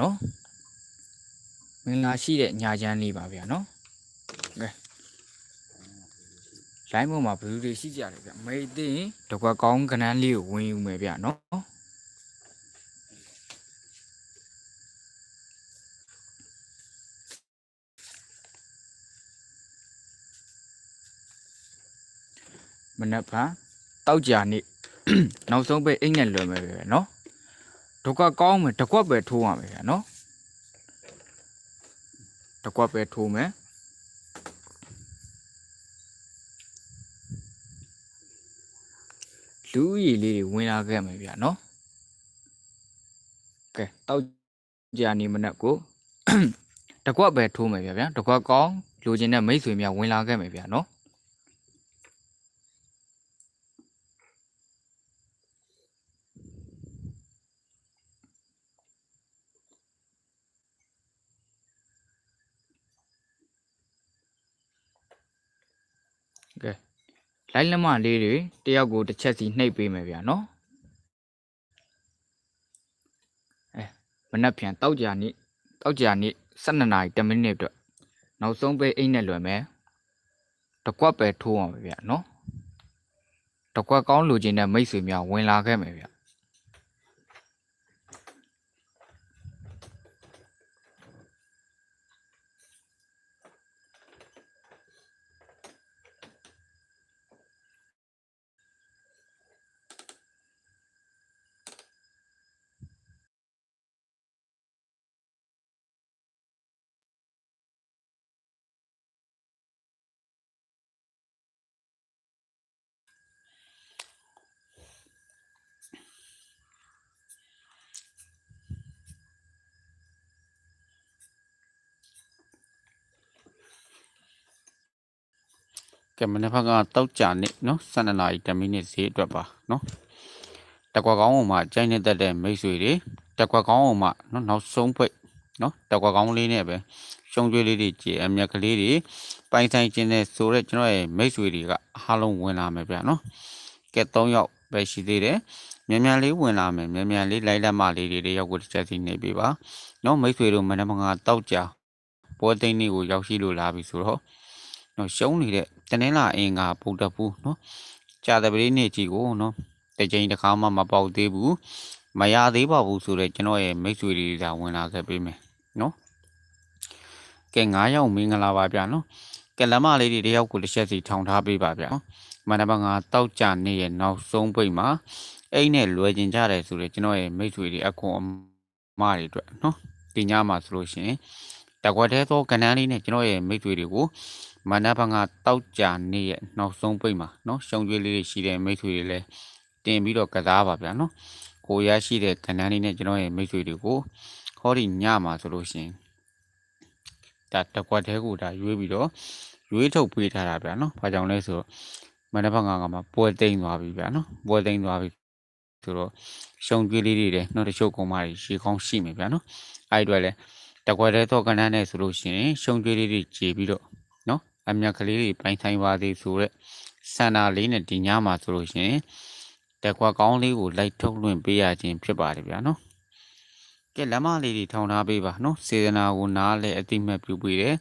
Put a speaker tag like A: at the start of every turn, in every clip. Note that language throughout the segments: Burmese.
A: နော်မင်္ဂလာရှိတဲ့ညာချမ်းလေးပါဗျာနော်ကဲလိုင်းပေါ်မှာဘယ်သူတွေရှိကြလဲဗျမေးသိရင်တကွက်ကောင်းကနန်းလေးကိုဝင်ယူမယ်ဗျာနော်မနက်ဖြန်တောက်ကြနေ့နောက်ဆုံးပဲအိမ်နဲ့လွယ်မယ်ပဲနော် တကွက်ကောင်းမယ်တကွက်ပဲထိုးရမယ်ဗျာနော်တကွက်ပဲထိုးမယ်လူဦးရေလေးတွေဝင်လာခဲ့မယ်ဗျာနော်ကဲတောက်ကြနေ့မနက်ကိုတကွက်ပဲထိုးမယ်ဗျာဗျာတကွက်ကောင်းလိုချင်တဲ့မိတ်ဆွေများဝင်လာခဲ့မယ်ဗျာနော် ကဲ လိုက်လက်မလေးတွေတယောက်ကိုတစ်ချက်စီနှိပ်ပေးမယ်ဗျာနော်အဲမနက်ဖြန်တောက်ကြနေ့တောက်ကြနေ့12နာရီ10မိနစ်အတွက်နောက်ဆုံးပဲအိတ်နဲ့လွယ်မယ်တကွက်ပဲထိုးအောင်ပဲဗျာနော်တကွက်ကောင်းလိုချင်တဲ့မိတ်ဆွေများဝင်လာခဲ့မယ်ဗျာ
B: ကဲမနေ့ဘက်ကတောက်ကြနေနော်12နာရီ10မိနစ်ဈေးအတွက်ပါနော်တကွက်ကောင်းအောင်မှာကြိုင်းနေတတ်တဲ့မိတ်ဆွေတွေတကွက်ကောင်းအောင်မှာနော်နောက်ဆုံးဖိတ်နော်တကွက်ကောင်းလေးနဲ့ပဲရှုံးကျွေးလေးတွေကြည်အမြက်ကလေးတွေပိုင်ဆိုင်ခြင်းနဲ့ဆိုတော့ကျွန်တော်ရဲ့မိတ်ဆွေတွေကအားလုံးဝင်လာမယ်ဗျာနော်ကဲ3ယောက်ပဲရှိသေးတယ်မြန်မြန်လေးဝင်လာမယ်မြန်မြန်လေးလိုက်လက်မလေးတွေတယောက်ကိုတစ်ချက်စီနေပေးပါနော်မိတ်ဆွေတို့မနေ့ကတောက်ကြပွဲသိန်းလေးကိုရောက်ရှိလို့လာပြီဆိုတော့ နော်ရှုံးနေတဲ့တနင်္လာအင်္ဂါဗုဒ္ဓဘူးနော်ကြာသပတေးနေ့ကြီးကိုနော်တစ်ချိန်တစ်ခါမှမပေါက်သေးဘူးမရသေးပါဘူးဆိုတော့ကျွန်တော်ရဲ့မိတ်ဆွေတွေဒါဝင်လာခဲ့ပေးမယ်နော်ကဲ9ရောက်မင်္ဂလာပါဗျာနော်ကဲလမ်းမလေးတွေတယောက်ကိုတစ်ချက်စီထောင်ထားပေးပါဗျာနော်မန္တပငါတောက်ကြနေရဲ့နောက်ဆုံးပိတ်မှာအိမ်နဲ့လွယ်ကျင်ကြတယ်ဆိုတော့ကျွန်တော်ရဲ့မိတ်ဆွေတွေအခွန်အမတွေအတွက်နော်ဒီညမှာဆိုလို့ရှိရင်တကွက်သေးသောကဏ္ဍလေးနဲ့ကျွန်တော်ရဲ့မိတ်ဆွေတွေကို မနက်ဘကတောက်ကြနေရဲ့နောက်ဆုံးပိတ်မှာเนาะရှုံကျွေးလေးတွေရှိတဲ့မိတ်ဆွေတွေလည်းတင်ပြီးတော့ကစားပါဗျာเนาะကိုရရှိတဲ့ကဏ္ဍလေးနဲ့ကျွန်တော်ရဲ့မိတ်ဆွေတွေကိုဟောဒီညမှာဆိုလို့ရှိရင်ဒါတကွက်သေးကိုဒါရွေးပြီးတော့ရွေးထုတ်ပေးထားတာဗျာเนาะဘာကြောင့်လဲဆိုတော့မနက်ဘကကမှပွဲသိမ်းသွားပြီဗျာเนาะပွဲသိမ်းသွားပြီဆိုတော့ရှုံကျွေးလေးတွေလည်းเนาะတချို့ကောင်မတွေရှေးကောင်းရှိမယ်ဗျာเนาะအဲ့ဒီအတွက်လည်းတကွက်သေးတော့ကဏ္ဍနဲ့ဆိုလို့ရှိရင်ရှုံကျွေးလေးတွေခြေပြီးတော့ အမြတ်ကလေးတွေပိုင်ဆိုင်ပါသေးဆိုရက်ဆန္ဒလေးနဲ့ဒီညမှာဆိုလို့ရှိရင်တက်ကွာကောင်းလေးကိုလိုက်ထုတ်လွှင့်ပေးရခြင်းဖြစ်ပါတယ်ဗျာနော်ကဲလက်မလေးတွေထောင်ထားပေးပါနော်စေတနာကိုနားလဲအတိမတ်ပြုပေးတယ်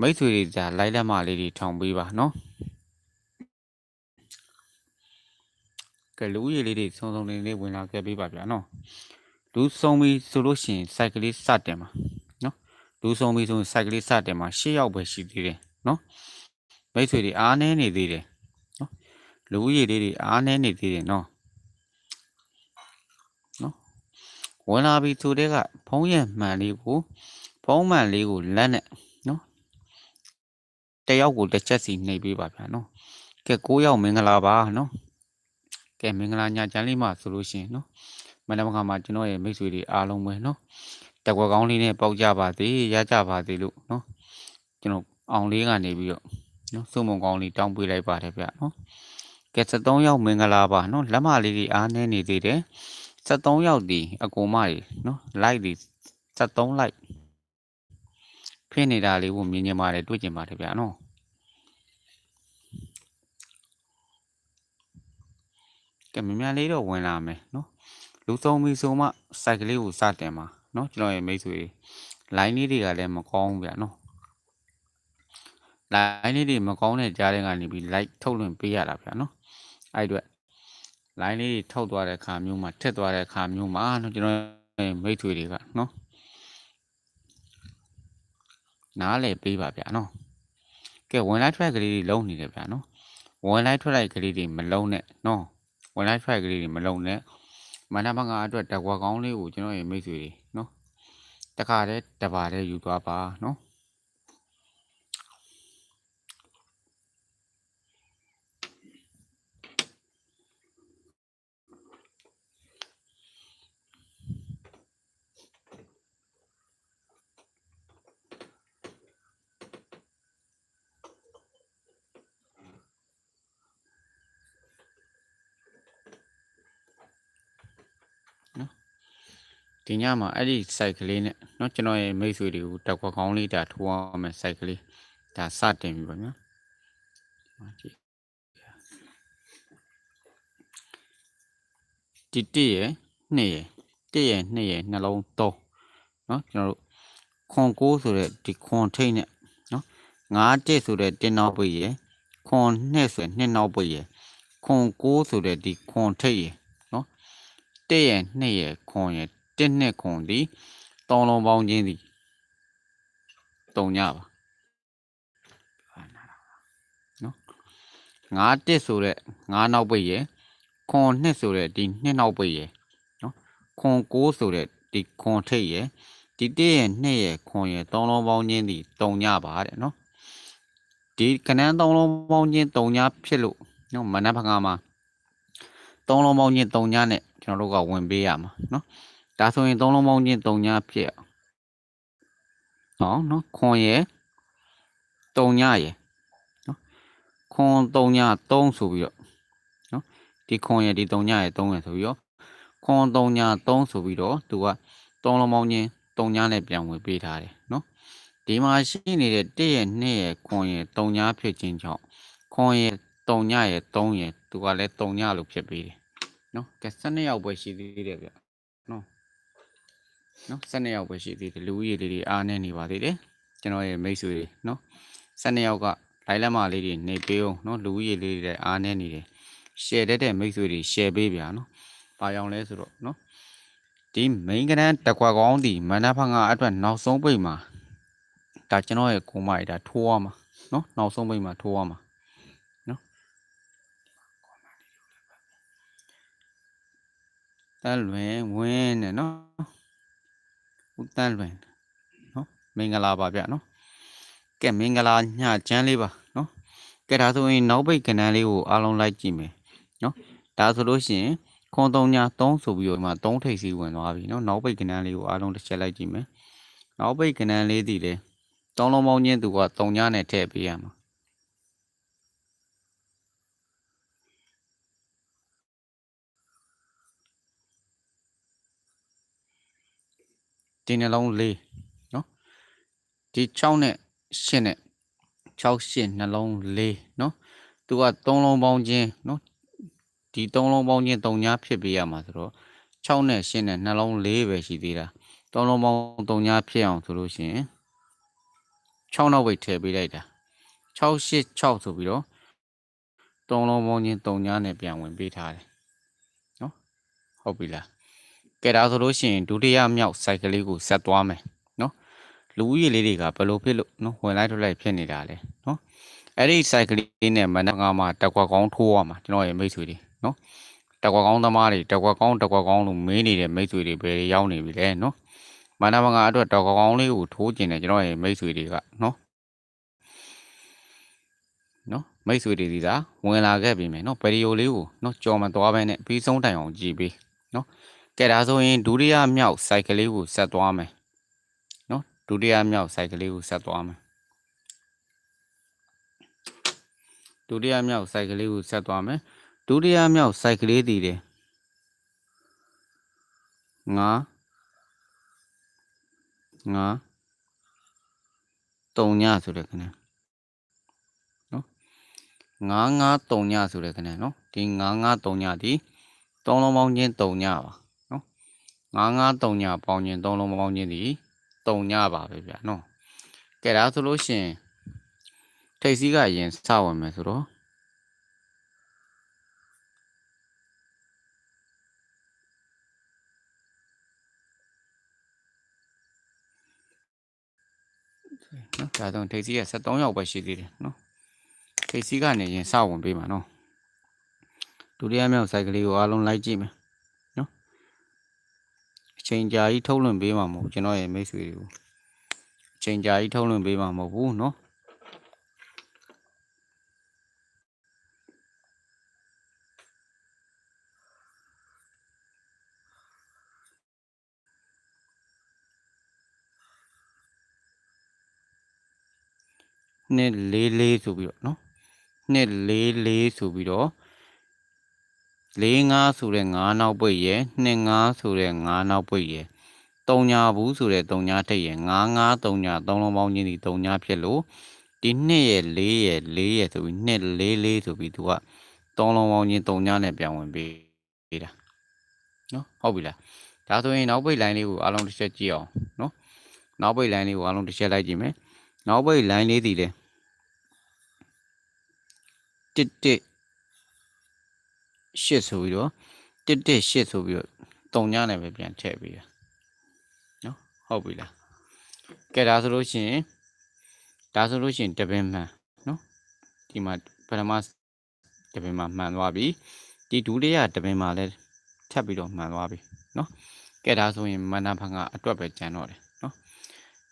B: မိတ်ဆွေတွေကြာလိုက်လက်မလေးတွေထောင်ပေးပါနော်ကဲလူဦးရေလေးတွေစုံစုံလင်းလေးဝင်လာခဲ့ပေးပါဗျာနော်လူစုံပြီးဆိုလို့ရှိရင်စိုက်ကလေးစတင်ပါနော်လူစုံပြီးဆိုရင်စိုက်ကလေးစတင်ပါ၈ယောက်ပဲရှိသေးတယ် နော်မိတ်ဆွေတွေအားနေနေသေးတယ်နော်လူဦးရေလေးတွေအားနေနေသေးတယ်နော်နော်ဝင်လာပြီဆိုတဲ့ကဖုံးရမှန်လေးကိုဖုံးမှန်လေးကိုလက်နဲ့နော်တယောက်ကိုတစ်ချက်စီနှိပ်ပေးပါဗျာနော်ကဲ9ယောက်မင်္ဂလာပါနော်ကဲမင်္ဂလာညချမ်းလေးမှဆိုလို့ရှိရင်နော်မနက်ခါမှာကျွန်တော်ရဲ့မိတ်ဆွေတွေအားလုံးပဲနော်တကွက်ကောင်းလေးနဲ့ပေါက်ကြပါသေးရကြပါသေးလို့နော်ကျွန်တော် အောင်လေးကနေပြီးတော့နော်စုံမုံကောင်းလေးတောင်းပေးလိုက်ပါတယ်ဗျနော်ကဲ73ရောက်မင်္ဂလာပါနော်လက်မလေးတွေအားနေနေသေးတယ်73ရောက်ဒီအကူမတွေနော် like ဒီ73 like ဖြစ်နေတာလေးကိုမြင်ကြပါတယ်တွေ့ကြပါတယ်ဗျနော်ကဲမြင်မြန်လေးတော့ဝင်လာမယ်နော်လူသုံးပြီဆိုမှစိုက်ကလေးကိုစတင်ပါနော်ကျွန်တော်ရဲ့မိတ်ဆွေတွေ line လေးတွေကလည်းမကောင်းဘူးဗျာနော် line လေးတွေမကောင်းတဲ့ကြားထဲကနေပြီး like ထုတ်လွှင့်ပေးရတာဗျာနော်အဲ့အတွက် line လေးတွေထုတ်သွားတဲ့အခါမျိုးမှာထက်သွားတဲ့အခါမျိုးမှာနော်ကျွန်တော်ရဲ့မိတ်ဆွေတွေကနော်နားလည်ပေးပါဗျာနော်ကဲဝင်လိုက်ထွက်ကလေးတွေလုံးနေတယ်ဗျာနော်ဝင်လိုက်ထွက်လိုက်ကလေးတွေမလုံးနဲ့နော်ဝင်လိုက်ထွက်ကလေးတွေမလုံးနဲ့မနက်ဘငါအတွက်တကွာကောင်းလေးကိုကျွန်တော်ရဲ့မိတ်ဆွေတွေနော်တခါတည်းတပါတည်းယူသွားပါနော် ဒီညမှာအဲ့ဒီ site ကလေးနဲ့เนาะကျွန်တော်ရဲ့မိတ်ဆွေတွေကိုတက်ခွက်ကောင်းလေးဒါထိုးအောင်မယ် site ကလေးဒါစတင်ပြီပါနော်ဟာကြည့်ဒီတစ်ရယ်နှစ်ရယ်တစ်ရယ်နှစ်ရယ်နှလုံးသုံးเนาะကျွန်တော်တို့ခွန်ကိုးဆိုတဲ့ဒီခွန်ထိတ်နဲ့เนาะငါးတစ်ဆိုတဲ့တင်းနောက်ပိတ်ရယ်ခွန်နှစ်ဆိုတဲ့နှစ်နောက်ပိတ်ရယ်ခွန်ကိုးဆိုတဲ့ဒီခွန်ထိတ်ရယ်เนาะတစ်ရယ်နှစ်ရယ်ခွန်ရ ယ်တစ်နှစ်ခွန်သည်တောင်းလုံးပေါင်းခြင်းသည်တုံညပါနော်ငါးတစ်ဆိုတဲ့ငါးနောက်ပိတ်ရယ်ခွန်နှစ်ဆိုတဲ့ဒီနှစ်နောက်ပိတ်ရယ်နော်ခွန်ကိုးဆိုတဲ့ဒီခွန်ထိတ်ရယ်ဒီတစ်ရဲ့နှစ်ရဲ့ခွန်ရဲ့တောင်းလုံးပေါင်းခြင်းသည်တုံညပါတဲ့နော်ဒီကနန်းတောင်းလုံးပေါင်းခြင်းတုံညဖြစ်လို့နော်မနက်ဖကမှာတောင်းလုံးပေါင်းခြင်းတုံညနဲ့ကျွန်တော်တို့ကဝင်ပေးရမှာနော် ဒါဆိုရင်သုံးလုံးပေါင်းချင်း3ညဖြစ်အောင်နော်ခွန်ရယ်3ညရယ်နော်ခွန်3ည3ဆိုပြီးတော့နော်ဒီခွန်ရယ်ဒီ3ညရယ်3ရယ်ဆိုပြီးတော့ခွန်3ည3ဆိုပြီးတော့သူကသုံးလုံးပေါင်းချင်း3ညနဲ့ပြန်ဝင်ပေးထားတယ်နော်ဒီမှာရှိနေတဲ့1ရယ်2ရယ်ခွန်ရယ်3ညဖြစ်ခြင်းကြောင့်ခွန်ရယ်3ညရယ်3ရယ်သူကလည်း3ညလို့ဖြစ်ပေးတယ်နော်ကဲ12ယောက်ပဲရှိသေးတယ်ဗျနော် 12ယောက်ပဲရှိသေးတယ်လူဦးရေလေးတွေအားနေနေပါသေးတယ်ကျွန်တော်ရဲ့မိတ်ဆွေတွေနော်12ယောက်ကလိုက်လက်မလေးတွေနေပေးအောင်နော်လူဦးရေလေးတွေအားနေနေတယ် share တဲ့တဲ့မိတ်ဆွေတွေ share ပေးဗျာနော်ဘာကြောင့်လဲဆိုတော့နော်ဒီ main ကနန်းတက်ခွာကောင်းဒီမန္တဖငါအတွက်နောက်ဆုံးပိတ်မှာဒါကျွန်တော်ရဲ့ကိုမိုက်ဒါထိုးရမှာနော်နောက်ဆုံးပိတ်မှာထိုးရမှာနော်တန်လွင်ဝင်းနဲ့နော် ဦးတန်းလွင်နော်မင်္ဂလာပါဗျနော်ကဲမင်္ဂလာညချမ်းလေးပါနော်ကဲဒါဆိုရင်နောက်ပိတ်ကဏ္ဍလေးကိုအားလုံးလိုက်ကြည့်မယ်နော်ဒါဆိုလို့ရှိရင်ခွန်3ည3ဆိုပြီးတော့ဒီမှာ3ထိပ်စီဝင်သွားပြီနော်နောက်ပိတ်ကဏ္ဍလေးကိုအားလုံးတစ်ချက်လိုက်ကြည့်မယ်နောက်ပိတ်ကဏ္ဍလေးတည်တယ်တောင်းလုံးပေါင်းချင်းသူက3ညနဲ့ထည့်ပေးရမှာ ဒီနှလုံးလေးနော်ဒီ6နဲ့8နဲ့6 8နှလုံးလေးနော်သူက3လုံးပေါင်းချင်းနော်ဒီ3လုံးပေါင်းချင်း3ညဖြစ်ပေးရမှာဆိုတော့6နဲ့8နဲ့နှလုံးလေးပဲရှိသေးတာ3လုံးပေါင်း3ညဖြစ်အောင်ဆိုလို့ရှိရင်6နောက်ဝိတ်ထည့်ပေးလိုက်တာ6 8 6ဆိုပြီးတော့3လုံးပေါင်းချင်း3ညနဲ့ပြန်ဝင်ပေးထားတယ်နော်ဟုတ်ပြီလား ကဲဒါဆိုလို့ရှိရင်ဒုတိယမြောက်စိုက်ကလေးကိုဆက်သွားမယ်နော်လူဦးရေလေးတွေကဘယ်လိုဖြစ်လို့နော်ဝင်လိုက်ထွက်လိုက်ဖြစ်နေတာလဲနော်အဲ့ဒီစိုက်ကလေးနဲ့မနက်ကမှတက်ကွက်ကောင်းထိုးရမှာကျွန်တော်ရဲ့မိတ်ဆွေတွေနော်တက်ကွက်ကောင်းသမားတွေတက်ကွက်ကောင်းတက်ကွက်ကောင်းလို့မေးနေတဲ့မိတ်ဆွေတွေဘယ်ရောက်နေပြီလဲနော်မနက်ကအတွက်တက်ကွက်ကောင်းလေးကိုထိုးကျင်တယ်ကျွန်တော်ရဲ့မိတ်ဆွေတွေကနော်နော်မိတ်ဆွေတွေဒီသာဝင်လာခဲ့ပြီမယ်နော်ဗီဒီယိုလေးကိုနော်ကြော်မသွားဘဲနဲ့ပြီးဆုံးတိုင်အောင်ကြည့်ပေး ကဲဒါဆိုရင်ဒုတိယမြောက်စိုက်ကလေးကိုဆက်သွားမယ်နော်ဒုတိယမြောက်စိုက်ကလေးကိုဆက်သွားမယ်ဒုတိယမြောက်စိုက်ကလေးကိုဆက်သွားမယ်ဒုတိယမြောက်စိုက်ကလေးတည်တယ်ငါငါတုံညဆိုတဲ့ခဏနော်ငါငါတုံညဆိုတဲ့ခဏနော်ဒီငါငါတုံညဒီသုံးလုံးပေါင်းချင်းတုံညပါ 9939ညပေါင်းခြင်း3လုံးပေါင်းခြင်းဒီ3ညပါပဲဗျာနော်ကဲဒါဆိုလို့ရှိရင်ထိတ်စည်းကအရင်စဝင်မယ်ဆိုတော့နော်ဒါတော့ထိတ်စည်းက73ရောက်ပဲရှိသေးတယ်နော်ထိတ်စည်းကနေရင်စဝင်ပေးမှာနော်ဒုတိယမြောက်စိုက်ကလေးကိုအားလုံးလိုက်ကြည့်မယ်အ ချိန်ကြာကြီးထုတ်လွှင့်ပေးမှာမဟုတ်ဘူးကျွန်တော်ရဲ့မိတ်ဆွေတွေကိုအချိန်ကြာကြီးထုတ်လွှင့်ပေးမှာမဟုတ်ဘူးเนาะနှစ်လေးလေးဆိုပြီးတော့เนาะနှစ်လေးလေးဆိုပြီးတော့ လေးငါးဆိုတဲ့ငါးနောက်ပိတ်ရယ်နှစ်ငါးဆိုတဲ့ငါးနောက်ပိတ်ရယ်တုံညာဘူးဆိုတဲ့တုံညာထိတ်ရယ်ငါးငါးတုံညာသုံးလုံးပေါင်းချင်းဒီတုံညာဖြစ်လို့ဒီနှစ်ရယ်လေးရယ်လေးရယ်ဆိုပြီးနှစ်လေးလေးဆိုပြီးသူကသုံးလုံးပေါင်းချင်းတုံညာနဲ့ပြန်ဝင်ပေးပေးတာနော်ဟုတ်ပြီလားဒါဆိုရင်နောက်ပိတ်လိုင်းလေးကိုအားလုံးတစ်ချက်ကြည့်အောင်နော်နောက်ပိတ်လိုင်းလေးကိုအားလုံးတစ်ချက်လိုက်ကြည့်မယ်နောက်ပိတ်လိုင်းလေးတည်တယ်တစ်တစ် ရှစ်ဆိုပြီးတော့တစ်တစ်ရှစ်ဆိုပြီးတော့တုံညနဲ့ပဲပြန်ထည့်ပေးရနော်ဟုတ်ပြီလားကဲဒါဆိုလို့ရှိရင်ဒါဆိုလို့ရှိရင်တပင်မှန်နော်ဒီမှာပထမတပင်မှာမှန်သွားပြီဒီဒုတိယတပင်မှာလည်းထပ်ပြီးတော့မှန်သွားပြီနော်ကဲဒါဆိုရင်မန္တဖန်ကအတွက်ပဲကျန်တော့တယ်နော်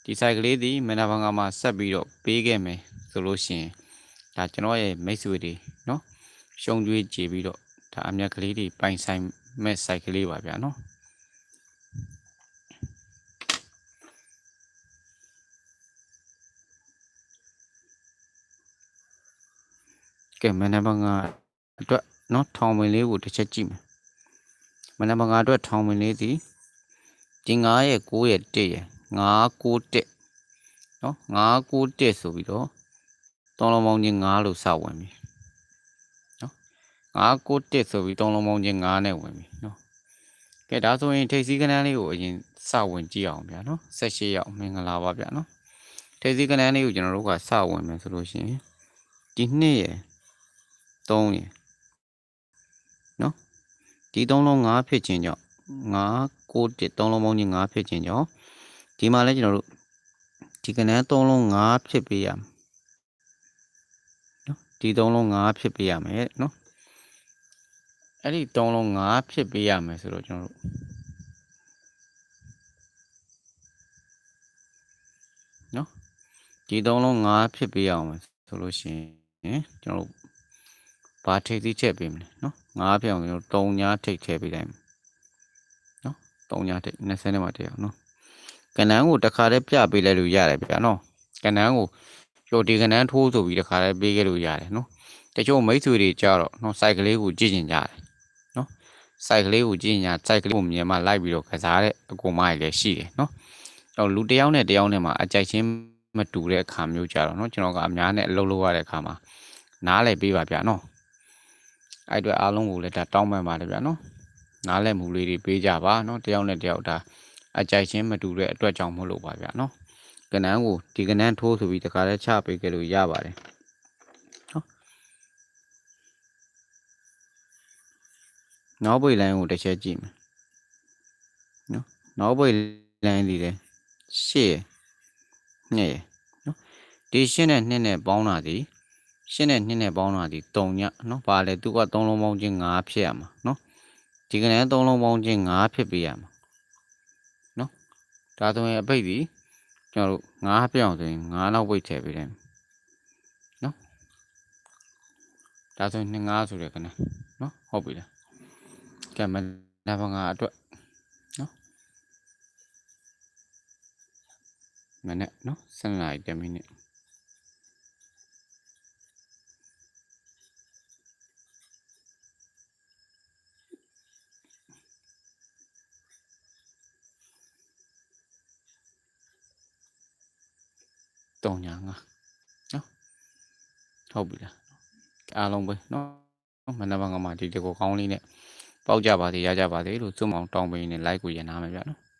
B: ဒီ site ကလေးဒီမန္တဖန်ကမှာဆက်ပြီးတော့ပေးခဲ့မယ်ဆိုလို့ရှိရင်ဒါကျွန်တော်ရဲ့မိတ်ဆွေတွေနော်ရှုံးကြွေးကြည်ပြီးတော့ ဒါအမြက်ကလေးတွေပိုင်ဆိုင်မဲ့ site ကလေးပါဗျာနော်ကဲမနက်ပိုင်းကအတွက်နော်ထောင်ဝင်လေးကိုတစ်ချက်ကြည့်မယ်မနက်ပိုင်းကအတွက်ထောင်ဝင်လေးစီဒီ9ရဲ့9ရဲ့1ရဲ့9 9 1နော်9 9 1ဆိုပြီးတော့တောင်းလုံးပေါင်းချင်း9လို့စဝင်ပြီ 9 9 1ဆိုပြီးသုံးလုံးပေါင်းချင်း9နဲ့ဝင်ပြီနော်ကဲဒါဆိုရင်ထိပ်စည်းကနန်းလေးကိုအရင်စဝင်ကြည့်အောင်ဗျာနော်18ရောက်မင်္ဂလာပါဗျာနော်ထိပ်စည်းကနန်းလေးကိုကျွန်တော်တို့ကစဝင်မယ်ဆိုလို့ရှိရင်ဒီ2ရယ်3ရယ်နော်ဒီ3လုံး9ဖြစ်ခြင်းကြောင့်9 9 1 3လုံးပေါင်းချင်း9ဖြစ်ခြင်းကြောင့်ဒီမှာလဲကျွန်တော်တို့ဒီကနန်း3လုံး9ဖြစ်ပေးရမယ်နော်ဒီ3လုံး9ဖြစ်ပေးရမယ်နော် အဲ့ဒီတုံးလုံး9ဖြစ်ပေးရမယ်ဆိုတော့ကျွန်တော်တို့နော်ဒီတုံးလုံး9ဖြစ်ပေးရအောင်မယ်ဆိုလို့ရှိရင်ကျွန်တော်တို့ဘာထိပ်သီးချက်ပေးမလဲနော်9ဖြစ်အောင်ကျွန်တော်တုံးညာထိပ်ထည့်ပေးလိုက်မယ်နော်တုံးညာထိပ်20နဲ့မှထည့်အောင်နော်ကနန်းကိုတစ်ခါတည်းပြပေးလိုက်လို့ရတယ်ဗျာနော်ကနန်းကိုကျိုဒီကနန်းထိုးဆိုပြီးတစ်ခါတည်းပေးခဲ့လို့ရတယ်နော်တချို့မိတ်ဆွေတွေကြတော့နော်စိုက်ကလေးကိုကြည့်ကျင်ကြတယ် စိုက်ကလေးကိုကြည့်ညာစိုက်ကလေးကိုမြင်မှလိုက်ပြီးတော့ကစားတဲ့အကူမကြီးလည်းရှိတယ်နော်။ကျွန်တော်လူတစ်ယောက်နဲ့တစ်ယောက်နဲ့မှအကြိုက်ချင်းမတူတဲ့အခါမျိုးကြတော့နော်ကျွန်တော်ကအများနဲ့အလုပ်လုပ်ရတဲ့အခါမှာနားလည်ပေးပါဗျာနော်။အဲ့အတွက်အားလုံးကိုလည်းဒါတောင်းပန်ပါတယ်ဗျာနော်။နားလည်မှုလေးတွေပေးကြပါနော်တစ်ယောက်နဲ့တစ်ယောက်ဒါအကြိုက်ချင်းမတူတဲ့အတွက်ကြောင့်မဟုတ်လို့ပါဗျာနော်။ကနန်းကိုဒီကနန်းထိုးဆိုပြီးတခါလဲချပေးကြလို့ရပါတယ်။ နောက်ပိတ်လိုင်းကိုတစ်ချက်ကြည့်မယ်နော်နောက်ပိတ်လိုင်းဒီလေရှေ့နှစ်ရယ်နော်ဒီရှင်းနဲ့နှစ်နဲ့ပေါင်းတာဒီရှင်းနဲ့နှစ်နဲ့ပေါင်းတာဒီ3ညနော်ပါလေသူက3လုံးပေါင်းချင်း5ဖြစ်ရမှာနော်ဒီကနေ့3လုံးပေါင်းချင်း5ဖြစ်ပေးရမှာနော်ဒါဆိုရင်အပိတ်ဒီကျွန်တော်တို့5ပြောင်းဆိုရင်5နောက်ပိတ်ထည့်ပေးတယ်နော်ဒါဆိုရင်2 5ဆိုတဲ့ကနေ့နော်ဟုတ်ပြီလား ကဲမနာဘာငါအတွက်နော်မနဲ့နော်7နာရီ10မိနစ်တောင်းညာငါနော်ဟုတ်ပြီလားအားလုံးပဲနော်မန က်ဘာငါမှာဒီတကောကောင်းလေးနဲ့ပေါက်ကြပါစေရကြပါစေလို့စွမအောင်တောင်းပေးနေ like ကိုရနာမယ်ဗျာနော်